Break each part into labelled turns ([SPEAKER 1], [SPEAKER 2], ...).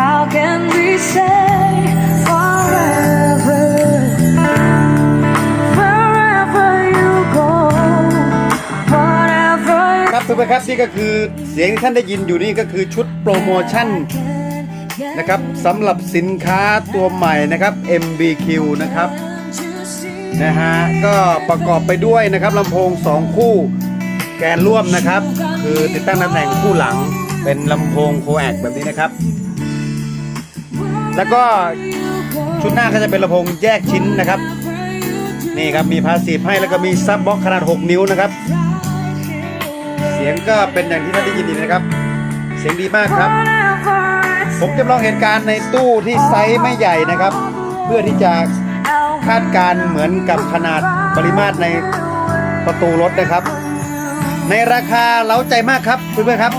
[SPEAKER 1] How can we say forever? Wherever you go, whatever
[SPEAKER 2] ครับทุกท่านครับนี่ก็คือเสียงที่ท่านได้ยินอยู่นี่ก็คือชุดโปรโมชั่นนะครับสำหรับสินค้าตัวใหม่นะครับ MBQ นะครับนะฮะก็ประกอบไปด้วยนะครับลำโพง 2 คู่แกนร่วมนะครับ คือติดตั้งตำแหน่งคู่หลังเป็นลำโพงโคแอกแบบนี้นะครับ แล้วก็ชุดหน้าก็จะเป็นลำโพงแยกชิ้นนะครับ นี่ครับมีพาสีให้แล้วก็มีซับบ็อกขนาด 6 นิ้วนะครับ เสียงก็เป็นอย่างที่ท่านได้ยินนี่นะครับ เสียงดีมากครับ ผมจำลองเหตุการณ์ในตู้ที่ไซส์ไม่ใหญ่นะครับ เพื่อที่จะคาดการเหมือนกับขนาดปริมาตรในประตูรถนะครับ ในราคาเล้าใจมากครับเพื่อนๆครับ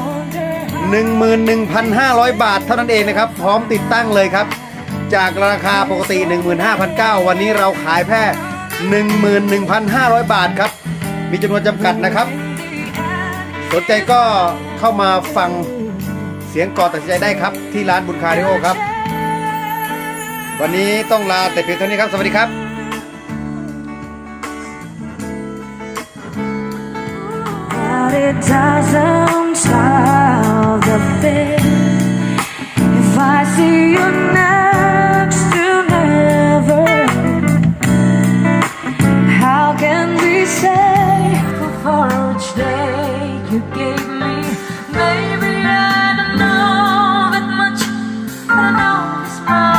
[SPEAKER 2] 11,500 บาทเท่านั้นเองนะครับ พร้อมติดตั้งเลยครับ จากราคาปกติ 15,900 วันนี้เราขายแค่11,500 บาทครับ มีจำนวนจำกัดนะครับ สนใจก็เข้ามาฟังเสียงก่อนตัดสินใจได้ครับ ที่ร้านบุญคาริโอครับ วันนี้ต้องลาแต่เพียงเท่านี้ครับ สวัสดีครับ
[SPEAKER 1] it doesn't happen if I see you next to never? How can we say for each day you gave me? Maybe I don't know that much. but I know this.